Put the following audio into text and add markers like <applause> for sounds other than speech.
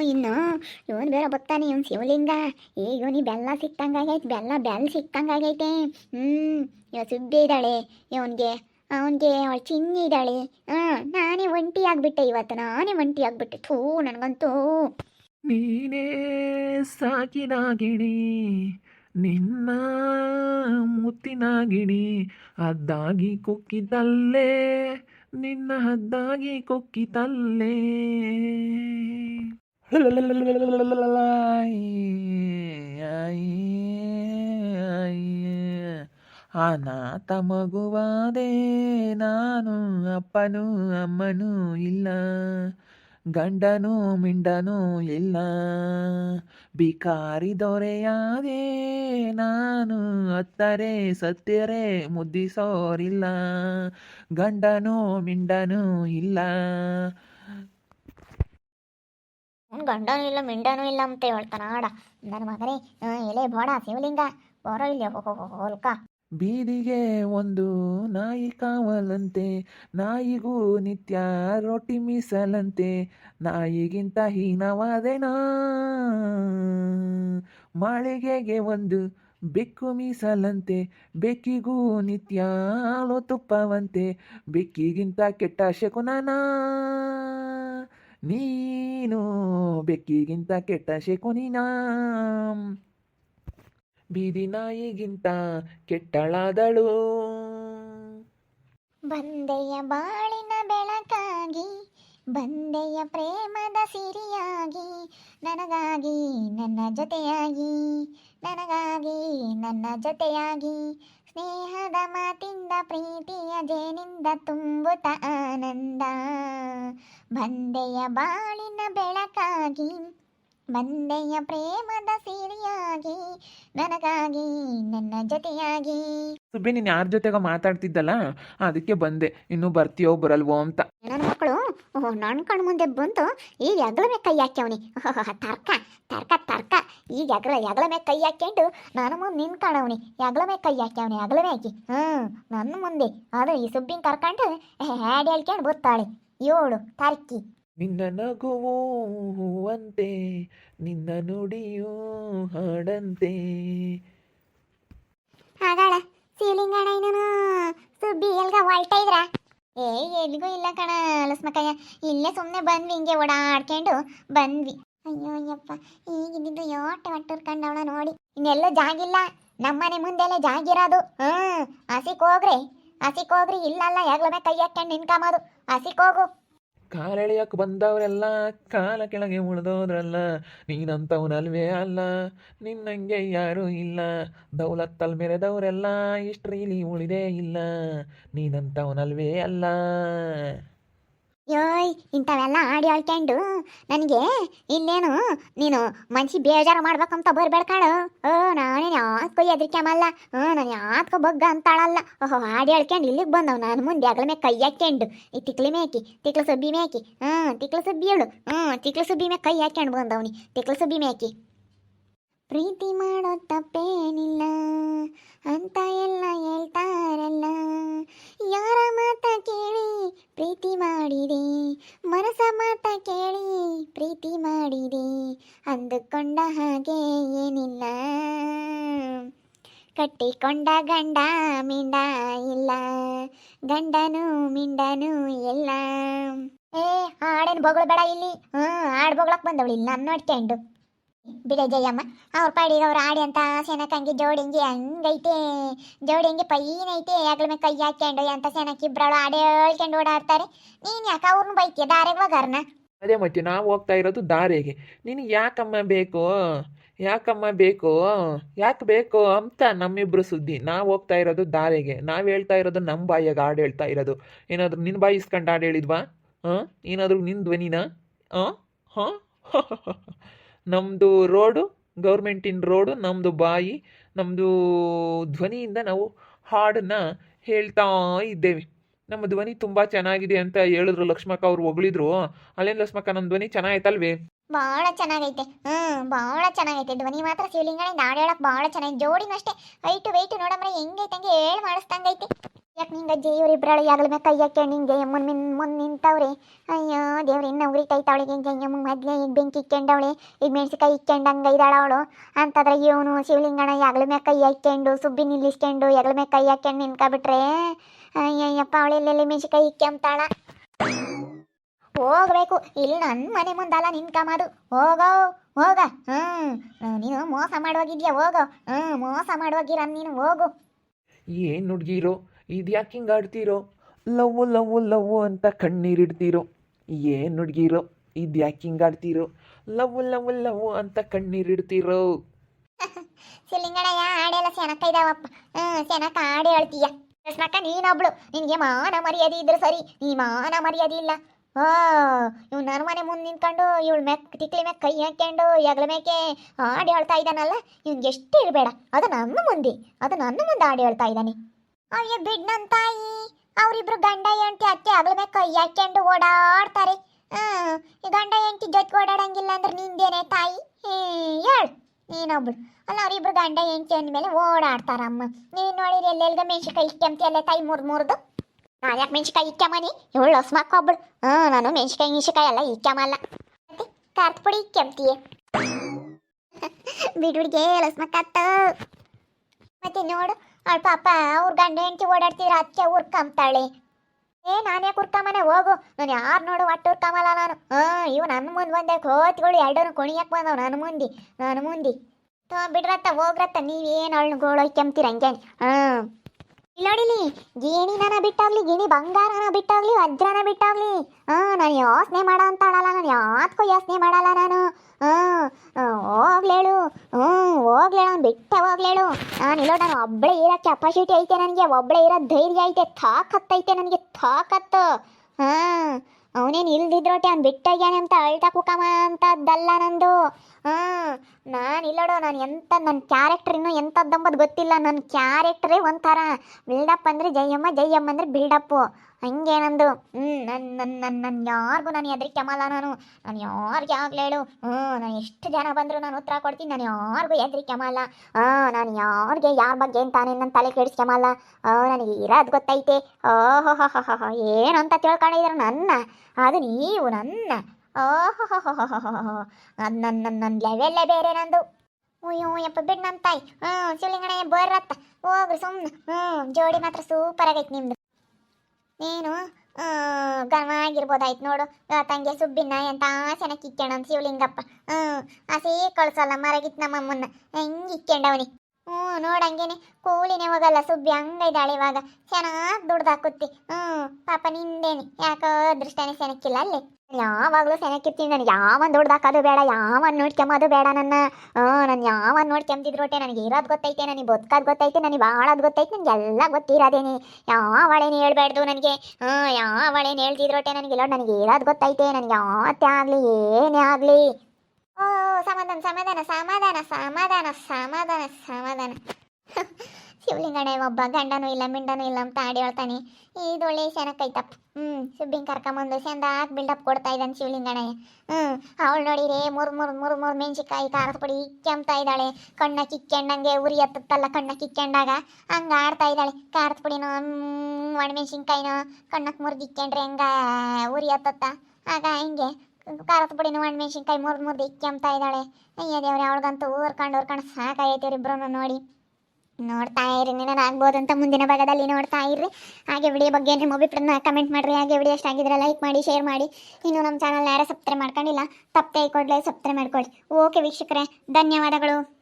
ಇನ್ನು ಇವನು ಬೇರೆ ಬರ್ತಾನೆ ಇವನು ಶಿವಲಿಂಗ. ಈಗ ಇವನಿಗೆ ಬೆಲ್ಲ ಸಿಕ್ಕಂಗಾಗೈತೆ ಬೆಲ್ಲ ಬೆಲ್ಲ ಸಿಕ್ಕಂಗಾಗೈತೆ ಹ್ಞೂ ಇವ ಸುದ್ದಿ ಇದ್ದಾಳೆ, ಇವನಿಗೆ, ಅವನಿಗೆ ಅವಳು ಚಿನ್ನಿ ಇದ್ದಾಳೆ. ಹಾಂ, ನಾನೇ ಒಂಟಿ ಆಗಿಬಿಟ್ಟೆ ಇವತ್ತು, ನಾನೇ ಒಂಟಿ ಆಗಿಬಿಟ್ಟೆ. ಥೂ, ನನಗಂತೂ. ನೀನೇ ಸಾಕಿದ ಗಿಣಿ ನಿನ್ನ ಮುತ್ತಿನ ಗಿಣಿ ಹದ್ದಾಗಿ ಕುಕ್ಕಿತಲ್ಲೇ ನಿನ್ನ ಹದ್ದಾಗಿ ಕುಕ್ಕಿತಲ್ಲೇ ಅನಾಥ ಮಗುವಾದೆ ನಾನು, ಅಪ್ಪನೂ ಅಮ್ಮನು ಇಲ್ಲ. ಗಂಡನೂ ಮಿಂಡನು ಇಲ್ಲ. ಬಿಕಾರಿ ದೊರೆಯಾದೆ ನಾನು, ಅತ್ತರೆ ಸತ್ತರೆ ಮುದ್ದಿಸೋರಿಲ್ಲ. ಗಂಡನು ಮಿಂಡನು ಇಲ್ಲ. ಅವ್ನು ಗಂಡನೂ ಇಲ್ಲ, ಮಿಂಡನೂ ಇಲ್ಲ ಅಂತ ಹೇಳ್ತಾನ, ಆಡ. ನನ್ನ ಮಗನೇ ಎಲೆ ಬೋಡ, ಶಿವಲಿಂಗ. ಬರೋ ಇಲ್ಲಿ ಹೋಲ್ಕ. ಬೀದಿಗೆ ಒಂದು ನಾಯಿ ಕಾವಲಂತೆ, ನಾಯಿಗೂ ನಿತ್ಯ ರೊಟ್ಟಿ ಮೀಸಲಂತೆ, ನಾಯಿಗಿಂತ ಹೀನವಾದೆನಾ? ಮಾಳಿಗೆಗೆ ಒಂದು ಬೆಕ್ಕು ಮೀಸಲಂತೆ, ಬೆಕ್ಕಿಗೂ ನಿತ್ಯ ಹಾಲು ತುಪ್ಪವಂತೆ, ಬೆಕ್ಕಿಗಿಂತ ಕೆಟ್ಟ ಶಕುನನ? ನೀನು ಬೆಕ್ಕಿಗಿಂತ ಕೆಟ್ಟ ಶಕುನಿನ ಬೀದಿ ನಾಯಿಗಿಂತ ಕೆಟ್ಟಳಾದಳು. ಬಂದೆಯ ಬಾಳಿನ ಬೆಳಕಾಗಿ, ಬಂದೆಯ ಪ್ರೇಮದ ಸಿರಿಯಾಗಿ, ನನಗಾಗಿ ನನ್ನ ಜೊತೆಯಾಗಿ, ನನಗಾಗಿ ನನ್ನ ಜೊತೆಯಾಗಿ ಸ್ನೇಹದ ಮಾತಿಂದ ಪ್ರೀತಿಯ ಜೇನಿಂದ ತುಂಬುತ ಆನಂದ. ಬಂದೆಯ ಬಾಳಿನ ಬೆಳಕಾಗಿ ಬಂದೆಯ ಪ್ರೇಮದ ಸಿರಿಯಾಗಿ ನನಗಾಗಿ ನನ್ನ ಜೊತೆಯಾಗಿ. ಸುಬ್ಬಿ ನೀನು ಯಾರ ಜೊತೆಗ ಮಾತಾಡ್ತಿದ್ದಲ್ಲ? ಅದಕ್ಕೆ ಬಂದೆ. ಇನ್ನು ಬರ್ತೀಯೋ ಬರಲ್ವೋ ಅಂತ. ನನ್ನ ಮಕ್ಕಳು ನನ್ನ ಕಣ್ಣು ಮುಂದೆ ಬಂತು ಈಗ ಎಗ್ಲ ಮೇಲೆ ಕೈ ಹಾಕ್ಯವನಿ. ತರ್ಕ ತರ್ಕ ತರ್ಕ. ಈಗ ಎಗ್ಲ ಎಗ್ಲ ಮೇಲೆ ಕೈ ಹಾಕ್ಯಂಡು ನಾನು ಮುಂದೆ ಕಾಣವನಿ ಎಗ್ಲ ಮೇಲೆ ಕೈ ಹಾಕ್ಯವನಿ ಹೆಗಲ ಮೇಲೆ ಹಾಕಿ. ಹ್ಞೂ ನನ್ನ ಮುಂದೆ. ಅದು ಈ ಸುಬ್ಬಿನ ಕರ್ಕೊಂಡು ಹ್ಯಾಡ್ ಹೇಳ್ಕೊಂಡು ಬರ್ತಾಳೆ. ಏಳು ತರ್ಕಿ. ನಿನ್ನ ನಗುವಂತೆ ಹೂವಂತೆ ನಿನ್ನ ನುಡಿಯೂ ಹಾಡಂತೆ. ಹಾಗಾಳ ಸೀಲಿಂಗಣ ಇನ್ನೂ ಸುಬ್ಬಿ ಎಲ್ಗ ಹೊಲ್ಟ ಇದ್ರ ಏ, ಎಲ್ಲಿಗೂ ಇಲ್ಲ ಕಣ ಲಸ್ಮಕ್ಕಯ್ಯ ಇಲ್ಲೇ ಸುಮ್ಮನೆ ಬಂದ್ವಿ, ಹಿಂಗೆ ಓಡಾಡ್ಕೊಂಡು ಬಂದ್ವಿ. ಅಯ್ಯೋ, ಅಯ್ಯಪ್ಪ ಈಗಿದ್ದು ಯೋಟ ಅವಳ ನೋಡಿ. ಇನ್ನೆಲ್ಲೂ ಜಾಗಿಲ್ಲ. ನಮ್ಮನೆ ಮುಂದೆಲ್ಲ ಜಾಗಿರೋದು. ಹ್ಮ್ ಹಸಿಕೋಗ್ರಿ. ಹೋಗ್ರಿ ಹಸಿಕ್ ಹೋಗ್ರಿ ಇಲ್ಲಲ್ಲ ಯಾಗ್ಲೊಮ್ಮೆ ಕೈ ಹಾಕ್ಕೊಂಡು ನಿನ್ಕಾಮದು ಹಸಿಕೋಗು. ಕಾಲೆಳೆಯಕ್ಕೆ ಬಂದವರೆಲ್ಲ ಕಾಲ ಕೆಳಗೆ ಉಳಿದೋದ್ರಲ್ಲ ನೀನಂತವನಲ್ವೇ ಅಲ್ಲ, ನಿನ್ನಂಗೆ ಯಾರೂ ಇಲ್ಲ. ದೌಲತ್ತಲ್ ಮೆರೆದವರೆಲ್ಲ ಇಷ್ಟ್ರೀಲಿ ಉಳಿದೇ ಇಲ್ಲ ನೀನಂತವನಲ್ವೇ ಅಲ್ಲ. ಯೋಯ್ ಇಂಥವೆಲ್ಲ ಆಡಿ ಹೇಳ್ಕೊಂಡು ನನಗೆ ಇನ್ನೇನು, ನೀನು ಮನ್ಸಿ ಬೇಜಾರು ಮಾಡ್ಬೇಕಂತ ಬರ್ಬೇಡ ಕಾಳು. ಓ, ನಾನೇನು ಯಾತ್ಕೋ ಎದ್ರಿಕ್ಯಾಮಲ್ಲ ಹ್ಞೂ ನಾನು ಯಾತ್ಕೋ ಬಗ್ಗ ಅಂತಾಳಲ್ಲ. ಓಹೋ, ಆಡಿ ಹೇಳ್ಕೊಂಡು ಇಲ್ಲಿಗೆ ಬಂದವು ನಾನು ಮುಂದೆ. ಅಗಲ ಮೇಲೆ ಕೈ ಹಾಕ್ಕೊಂಡು ಈ ತಿಕ್ಲಿ ಮೇಕಿ, ತಿಕ್ಲ ಸುಬ್ಬಿ ಮೇಕಿ. ಹ್ಞೂ ತಿಕ್ಲ ಸುಬ್ಬಿ ಹೇಳು. ಹ್ಞೂ ತಿಕ್ಲ ಸುಬ್ಬಿ ಮೇಲೆ ಕೈ ಹಾಕ್ಕೊಂಡು ಬಂದವನಿ. ತಿಕ್ಲ ಸುಬ್ಬಿ ಮೇಕಿ. ಪ್ರೀತಿ ಮಾಡೋ ತಪ್ಪೇನಿಲ್ಲ. ಅಂತ ಎಲ್ಲ ಹೇಳ್ತಾರಲ್ಲ. ಯಾರ ಮಾತ ಕೇಳಿ ಪ್ರೀತಿ ಮಾಡಿದೆ. ಮನಸ ಮಾತ ಕೇಳಿ ಪ್ರೀತಿ ಮಾಡಿದೆ. ಅಂದುಕೊಂಡ ಹಾಗೆ ಏನಿಲ್ಲ. ಕಟ್ಟಿಕೊಂಡ ಗಂಡ ಮಿಂಡ ಇಲ್ಲ. ಗಂಡನು ಮಿಂಡನು ಎಲ್ಲ ಏ, ಹಾಡೇನು ಬೊಗಳು ಬೇಡ ಇಲ್ಲಿ. ಹಾಡು ಬೊಗಳಕ್ಕೆ ಬಂದವಳು ಇಲ್ಲ. ನೋಡ್ಕೊಂಡು ಬಿಡೆ ಜಯಮ್ಮ, ಅವ್ರ ಪಾಡಿಗೆ ಅವ್ರು ಆಡಿ ಅಂತ ಸೆನಕಂಗೆ ಜೋಡಿಂಗಿ ಹಂಗೈತೆ ಜೋಡಿಂಗಿ ಪೈನೈತೆ ಯಾಗಳ ಮೇಲೆ ಕೈ ಹಾಕ್ಯಂಡು ಅಂತ ಸೆನಕ್ ಇಬ್ಬರಳು ಆಡಿ ಹೇಳ್ಕೊಂಡು ಓಡಾಡ್ತಾರೆ. ನೀನು ಯಾಕ ಅವ್ರನ್ನ ಬೈತಿಯ ದಾರಿಗೆ ಹೋಗಾರನ ಅದೇ ಮಟ್ಟಿ ನಾವು ಹೋಗ್ತಾ ಇರೋದು ದಾರಿಗೆ. ನಿನಗೆ ಯಾಕಮ್ಮ ಬೇಕು? ಯಾಕಮ್ಮ ಬೇಕು? ಯಾಕೆ ಬೇಕು ಅಂತ ನಮ್ಮಿಬ್ರು ಸುದ್ದಿ. ನಾವು ಹೋಗ್ತಾ ಇರೋದು ದಾರಿಗೆ. ನಾವು ಹೇಳ್ತಾ ಇರೋದು ನಮ್ಮ ಬಾಯಿಯಾಗ ಹಾಡು ಹೇಳ್ತಾ ಇರೋದು. ಏನಾದರೂ ನಿನ್ನ ಬಾಯಿ ಇಸ್ಕೊಂಡು ಹಾಡು ಹೇಳಿದ್ವಾ? ಹಾಂ? ಏನಾದರೂ ನಿನ್ನ ಧ್ವನಿನ ಹಾಂ? ಹಾಂ? <laughs> ನಮ್ಮದು ರೋಡು, ಗೌರ್ಮೆಂಟಿನ ರೋಡು ನಮ್ಮದು ಬಾಯಿ ನಮ್ಮದು ಧ್ವನಿಯಿಂದ ನಾವು ಹಾಡನ್ನು ಹೇಳ್ತಾ ಇದ್ದೇವೆ. ನಮ್ಮ ಧ್ವನಿ ತುಂಬ ಚೆನ್ನಾಗಿದೆ ಅಂತ ಹೇಳಿದ್ರು ಲಕ್ಷ್ಮಕ್ಕ, ಅವ್ರು ಹೊಗಳಿದ್ರು. ಅಲ್ಲೇನು ಲಕ್ಷ್ಮಕ್ಕ ನಮ್ಮ ಧ್ವನಿ ಚೆನ್ನಾಗೈತಲ್ವೇ? ಬಹಳ ಚೆನ್ನಾಗೈತೆ. ಹ್ಮ್ ಬಹಳ ಚೆನ್ನಾಗೈತೆ. ಧ್ವನಿ ಮಾತ್ರ ಶಿವಲಿಂಗನಿಂದ ಹಾಡು ಹೇಳಕ್ ಬಹಳ ಚೆನ್ನಾಗಿ ಜೋಡಿನೂ ಅಷ್ಟೇ. ಹೈಟು ವೆಯ್ಟು ನೋಡಮ್ರೆ ಹೆಂಗೈತೆ ಹಂಗೆ ಹೇಳಿ ಮಾಡಿಸ್ದಂಗೈತೆ. ಯಾಕೆ ನಿಂಗೆ ಅಜ್ಜಿ ಇವರಿಬ್ಬರಳು ಯಾಗಲ ಮೇಲೆ ಕೈ ಹಾಕ್ಯಂಡು ನಿಂಗೆ ಮುನ್ ಮಿನ್ ಮುಂದೆ ನಿಂತವ್ರೆ. ಅಯ್ಯೋ ದೇವ್ರ, ಇನ್ನು ಉರಿತೈತೆ ಅವಳಿಗೆ ಯಮ್ಮ ಮೊದಲೇ ಈಗ ಬೆಂಕಿ ಇಕ್ಕೊಂಡವಳೆ, ಈಗ ಮೆಣಸಿಕಾಯಿ ಇಕ್ಕೊಂಡಂಗೆ ಇದ್ದಾಳ ಅವಳು ಅಂತಂದ್ರೆ ಇವನು ಶಿವಲಿಂಗಣ್ಣ ಯಾಗಲ ಮೇಲೆ ಕೈ ಹಾಕ್ಕೊಂಡು, ಸುಬ್ಬಿ ನಿಲ್ಲಿಸ್ಕೊಂಡು ಯಾಗಲ ಮೇಲೆ ಕೈ ಹಾಕ್ಯಂಡು ನಿಂತ್ಕೊಬಿಟ್ರೆ? ಅಯ್ಯಯ್ಯಪ್ಪ ಅವಳೆಲ್ಲೆಲ್ಲಿ ಮೆಣಸಿಕಾಯಿ ಇಕ್ಕೊಂತಾಳ ಹೋಗ್ಬೇಕು. ಇಲ್ಲಿ ನನ್ನ ಮನೆ ಮುಂದಲ್ಲ ನಿನ್ಕಮದು ಹೋಗೋ, ಹೋಗ. ಹ್ಞೂ ನೀನು ಮೋಸ ಮಾಡೋಗಿದ್ಯಾ ಹೋಗೋ. ಹ್ಞೂ ಮೋಸ ಮಾಡೋಗಿರ ನೀನು ಹೋಗು. ಏನು ಹುಡ್ಗಿರೋ ಇದು ಯಾಕೆ ಹಿಂಗೆ ಆಡ್ತೀರೋ? ಲವ್ ಲವ್ ಲವ್ ಅಂತ ಕಣ್ಣೀರಿಡ್ತೀರೋ? ಏನು ಹುಡ್ಗಿರೋ? ಇದ್ಯಾಕೆ ಹಿಂಗೆ ಆಡ್ತೀರೋ? ಲವ್ ಲವ್ ಲವ್ ಅಂತ ಕಣ್ಣೀರಿಡ್ತೀರೋ? <laughs> ಶಿವಲಿಂಗಣ್ಣಯ್ಯ ಹಾಡೆಲ್ಲ ಸೆನಕ ಇದಾವಪ್ಪ. ಹ್ಞೂ ಸೆನಕ ಹಾಡು ಹೇಳ್ತೀಯ. ಕೃಷ್ಣಕ್ಕ ನೀನೊಬ್ಳು. ನಿನಗೆ ಮಾನ ಮರ್ಯಾದೆ ಇದ್ರೆ ಸರಿ. ನೀ ಮಾನ ಮರ್ಯಾದೆ ಇಲ್ಲ. ಓ ಇವ್ ನನ್ನ ಮನೆ ಮುಂದೆ ನಿಂತ್ಕೊಂಡು ಇವಳು ಮೆಕ್ ತಿಕ್ಲಿ ಮೆಕ್ ಕೈ ಹಾಕ್ಕೊಂಡು ಎಗಳ ಮೇಕೆ ಹಾಡು ಹೇಳ್ತಾ ಇದ್ದಾನಲ್ಲ ಇವ್ನಿಗೆ ಎಷ್ಟು ಇರಬೇಡ ಅದು ನನ್ನ ಮುಂದೆ. ಅದು ನನ್ನ ಮುಂದೆ ಆಡಿ ಹೇಳ್ತಾ ಇದ್ದಾನೆ ಅಯ್ಯ ಬಿಡ್ ನನ್ನ ತಾಯಿ. ಅವರಿಬ್ರು ಗಂಡ ಹೆಂಡತಿ ಅತ್ತೆ ಅಗ್ಲ ಮೇಲೆ ಕೈ ಹಾಕ್ಕೊಂಡು ಓಡಾಡ್ತಾರೆ. ಹ್ಮ್ ಗಂಡ ಹೆಂಡತಿ ಜೊತೆ ಓಡಾಡಂಗಿಲ್ಲ ಅಂದ್ರೆ ನಿಂದೇನೆ ತಾಯಿ? ಹೇಳು. ನೀನೊಬ್ಳು ಅಲ್ಲ, ಅವರಿಬ್ರು ಗಂಡ ಹೆಂಡತಿ ಅಂದಮೇಲೆ ಓಡಾಡ್ತಾರಮ್ಮ ನೀನು ನೋಡಿರಿ ಎಲ್ಲೆಲ್ಗ ಮೆಣಸಿನ್ಕಾಯಿ ಇಕ್ಕಂತಿ ಅಲ್ಲೇ ತಾಯಿ ಮುರ್ದು ಮುರ್ದು? ನಾನು ಯಾಕೆ ಮೆಣಸಿನ್ಕಾಯಿ ಇಕ್ಕಮ್ಮನಿ ಇವಳು ಹೊಸ್ಮಕ್ಕ ಒಬ್ಳು. ಹ್ಞೂ ನಾನು ಮೆಣಸಿನ್ಕಾಯಿ ಮೆಣಸಿನ್ಕಾಯಿ ಎಲ್ಲ ಇಕ್ಕಮಲ್ಲ ಮತ್ತೆ ಖಾರದ ಪುಡಿ ಇಕ್ಕಂತೀಯ <laughs> ಬಿಡುಡಿಗೆ ಲಸ್ಮಕ್ಕತ್ತ ಮತ್ತೆ ನೋಡು ಅವಳ ಪಾಪ, ಅವ್ರ ಗಂಡ ಹೆಂಡತಿ ಓಡಾಡ್ತಿದ್ರೆ ಅದಕ್ಕೆ ಉರ್ಕಂತಾಳೆ ಏ, ನಾನು ಯಾಕೆ ಉರ್ಕಂಬನೆ ಹೋಗು? ನಾನು ಯಾರು ನೋಡು ಒಟ್ಟು ಉರ್ಕಂಬಲ್ಲ ನಾನು? ಹಾಂ, ಇವು ನನ್ನ ಮುಂದೆ ಬಂದೆ, ಕೋತ್ಗಳು ಎರಡೂ ಕುಣಿಯಕ್ಕೆ ಬಂದವು ನನ್ನ ಮುಂದೆ ನನ್ನ ಮುಂದೆ. ತೋ, ಬಿಡ್ರತ್ತ, ಹೋಗ್ರತ್ತ ನೀವೇನು ಅವಳನ್ನ ಗೋಳೊಯ್ಕೊಂತೀರ ಹಂಗೆ ಹಾಂ. ಇಲ್ಲೋಡಿಲಿ ಗಿಣಿನ ಬಿಟ್ಟಾಗ್ಲಿ, ಗಿಣಿ ಬಂಗಾರನ ಬಿಟ್ಟಾಗ್ಲಿ, ವಜ್ರನ ಬಿಟ್ಟಾಗ್ಲಿ. ಹಾಂ, ನಾನು ಯೋಚನೆ ಮಾಡೋ ಅಂತಾಳಲ್ಲ ನಾನು ಯಾತ್ಕೋ ಯೋಚನೆ ಮಾಡಲ್ಲ ನಾನು. ಹಾಂ ಹೋಗ್ಲೇಳು. ಹ್ಞೂ ಹೋಗ್ಲೇಳು ಅವ್ನು ಬಿಟ್ಟೆ ಹೋಗ್ಲೇಳು. ನಾನು ಇಲ್ಲೋ ನಾನು ಒಬ್ಬಳೇ ಇರೋ ಕೆಪಾಸಿಟಿ ಐತೆ ನನಗೆ ಒಬ್ಬಳೇ ಇರೋ ಧೈರ್ಯ ಐತೆ ತಾಕತ್ತೈತೆ ನನಗೆ ತಾಕತ್ತು ಹಾಂ, ಅವನೇನು ಇಲ್ದಿದ್ರೋಟಿ ಅವ್ನು ಬಿಟ್ಟಾಗ್ಯಾನೆ ಅಂತ ಅಳ್ತಾ ಕುಕಮ ಅಂತದ್ದಲ್ಲ ನಂದು. ಹಾಂ, ನಾನು ಇಲ್ಲೋಡು, ನಾನು ಎಂಥ ನನ್ನ ಕ್ಯಾರೆಕ್ಟರ್ ಇನ್ನೂ ಎಂಥದ್ದಂಬದು ಗೊತ್ತಿಲ್ಲ. ನನ್ನ ಕ್ಯಾರೆಕ್ಟ್ರೇ ಒಂಥರ ಬಿಲ್ಡಪ್ ಅಂದರೆ ಜಯಮ್ಮ ಜಯಮ್ಮ ಅಂದರೆ ಬಿಲ್ಡಪ್ಪು ಹಂಗೆ ನಂದು ಹ್ಞೂ ನನ್ನ ನನ್ನ ನನ್ನ ನನ್ನ ಯಾರಿಗೂ ನಾನು ಹೆದರಿಕೆ ಅಮ್ಮಲ್ಲ ನಾನು ನಾನು ಯಾರಿಗೆ ಆಗಲೇ ಹೇಳು ಹ್ಞೂ ನಾನು ಎಷ್ಟು ಜನ ಬಂದರೂ ನಾನು ಉತ್ತರ ಕೊಡ್ತೀನಿ ನಾನು ಯಾರಿಗೂ ಹೆದರಿಕೆ ಅಮ್ಮಲ್ಲ ಹಾಂ ನಾನು ಯಾರಿಗೆ ಯಾರ ಬಗ್ಗೆ ಅಂತಾನೆ ನನ್ನ ತಲೆ ಕೆಡಿಸ್ಕೊಂಬಲ್ಲ ಹಾಂ ನನಗೆ ಇರೋದು ಗೊತ್ತೈತೆ ಓಹೋ ಏನು ಅಂತ ತಿಳ್ಕೊಂಡಿದ್ರು ನನ್ನ ಅದು ನೀವು ನನ್ನ ಓಹೋ ಅದು ನನ್ನ ನನ್ನ ನನ್ನ ಲೆವೆಲ್ಲೇ ಬೇರೆ ನಂದು ಅಯ್ಯೋ ಯಪ್ಪ ಬಿಡ್ ನಮ್ಮ ತಾಯಿ ಹ್ಞೂ ಶಿವಲಿಂಗಣ್ಣ ಬರ್ರತ್ತ ಹೋಗ್ರಿ ಸುಮ್ಮನೆ ಹ್ಞೂ ಜೋಡಿ ಮಾತ್ರ ಸೂಪರ್ ಆಗೈತೆ ನಿಮ್ದು ನೀನು ಗನವಾಗಿರ್ಬೋದಾಯ್ತು ನೋಡು. ತಂಗೆ ಸುಬ್ಬಿನ ಎಂತ ಚೆನ್ನಾಗಿ ಅಂತ ಶಿವಲಿಂಗಪ್ಪ. ಹ್ಞೂ ಆಸೆ ಕಳ್ಸಲ್ಲ ಮರಗಿತ್ ನಮ್ಮಮ್ಮನ್ನ. ಹೆಂಗೆ ಇಕ್ಕೊಂಡವನಿ ಹ್ಞೂ ನೋಡಂಗೇನೆ ಕೂಲಿನೇ ಹೋಗಲ್ಲ ಸುಬ್ಬಿ ಹಂಗೈದಾಳೆ ಇವಾಗ. ಚೆನ್ನಾಗಿ ದುಡ್ದಾಕುತ್ತಿ. ಹ್ಞೂ, ಪಾಪ ನಿಂದೇನೆ. ಯಾಕೋ ಅದೃಷ್ಟನೇ ಸೆನಕ್ಕಿಲ್ಲ ಅಲ್ಲಿ. ಯಾವಾಗಲೂ ಸೆನಕ್ಕಿರ್ತೀನಿ ನನಗೆ ಯಾವನ್ ದುಡ್ದಾಕೋದು ಬೇಡ, ಯಾವನ್ ನೋಡ್ಕೊಂಬೋದು ಬೇಡ ನನ್ನ. ಹ್ಞೂ, ನಾನು ಯಾವನ್ ಹೊಟ್ಟೆ ನನಗೆ ಇರೋದು ಗೊತ್ತೈತೆ, ನನಗೆ ಬದುಕೋದು ಗೊತ್ತೈತೆ, ನನಗೆ ಬಾಳೋದು ಗೊತ್ತೈತೆ ನನಗೆ ಎಲ್ಲ ಯಾವ ಯಾವಳೇನು ಹೇಳ್ಬಾರ್ದು ನನಗೆ? ಹ್ಞೂ, ಯಾವಳೇನು ಹೊಟ್ಟೆ ನನಗೆ? ಇಲ್ಲ ನನಗೆ ಇರೋದು ಗೊತ್ತೈತೆ, ನನಗೆ ಯಾವತ್ತೇ ಆಗಲಿ, ಏನೇ ಆಗಲಿ. ಓ, ಸಮಾಧಾನ ಸಮಾಧಾನ ಸಮಾಧಾನ ಸಮಾಧಾನ ಸಮಾಧಾನ ಸಮಾಧಾನ. ಶಿವಲಿಂಗಣ್ಣ ಒಬ್ಬ ಗಂಡನೂ ಇಲ್ಲ, ಮಿಂಡನೂ ಇಲ್ಲ ಅಂತ ಆಡಿ ಹೇಳ್ತಾನೆ. ಇದು ಒಳ್ಳೆ ಶನಕ್ಕೈತಪ್ಪ ಹ್ಞೂ ಸುಬ್ಬಿಂಗ್ ಕರ್ಕೊಂಬಂದು ಚಂದಾಗಿ ಬಿಲ್ಡಪ್ ಕೊಡ್ತಾ ಇದ್ದಾನೆ ಶಿವಲಿಂಗಣ್ಣಯ್ಯ ಹ್ಞೂ ಅವಳು ನೋಡಿರಿ ಮೂರು ಮೂರು ಮೂರು ಮೂರು ಮೆಣಸಿಕಾಯಿ ಖಾರದ ಪುಡಿ ಕೆಮ್ತಾ ಇದ್ದಾಳೆ. ಕಣ್ಣ ಕಿಕ್ಕೆಂಡಂಗೆ ಉರಿ ಹತ್ತಲ್ಲ ಕಣ್ಣ ಕಿಕ್ಕೆಂಡಾಗ. ಹಂಗೆ ಆಡ್ತಾ ಇದ್ದಾಳೆ. ಖಾರದ ಪುಡಿನೋ ಒಣಮೆಣ್ಸಿನ್ಕಾಯಿನೋ ಕಣ್ಣಕ್ಕೆ ಮುರಿದಿಕ್ಕೆಂಡ್ರೆ ಹೆಂಗ ಉರಿ ಹತ್ತತ್ತ ಆಗ ಹಿಂಗೆ ಖಾರದ ಪುಡಿನ ಒಣಮೆಣ್ಸಿನ್ಕಾಯಿ ಮುರಿದು ಮುರಿದು ಅಂತ ಇದ್ದಾಳೆ. ಅಯ್ಯ ದೇವ್ರೆ, ಅವಳಿಗಂತೂ ಊರ್ಕೊಂಡು ಊರ್ಕೊಂಡು ಸಾಕಾಗೈತೆ ಇಬ್ಬರು ನೋಡಿ. ನೋಡ್ತಾ ಇರಿ ಆಗ್ಬೋದು ಅಂತ ಮುಂದಿನ ಭಾಗದಲ್ಲಿ ನೋಡ್ತಾ ಇರ್ರಿ. ಹಾಗೆ ವಿಡಿಯೋ ಬಗ್ಗೆ ನಿಮ್ಮ ಅಭಿಪ್ರಾಯನ ಕಮೆಂಟ್ ಮಾಡಿರಿ. ಹಾಗೆ ವಿಡಿಯೋ ಇಷ್ಟ ಆಗಿದ್ರೆ ಲೈಕ್ ಮಾಡಿ ಶೇರ್ ಮಾಡಿ. ಇನ್ನು ನಮ್ಮ ಚಾನಲ್ ಯಾರು ಸಬ್ಸ್ಕ್ರೈಬ್ ಮಾಡ್ಕೊಂಡಿಲ್ಲ ತಪ್ಪೇ ಕೊಡಲೇ ಸಬ್ಸ್ಕ್ರೈಬ್ ಮಾಡ್ಕೊಳ್ಳಿ ಓಕೆ ವೀಕ್ಷಕರೇ, ಧನ್ಯವಾದಗಳು.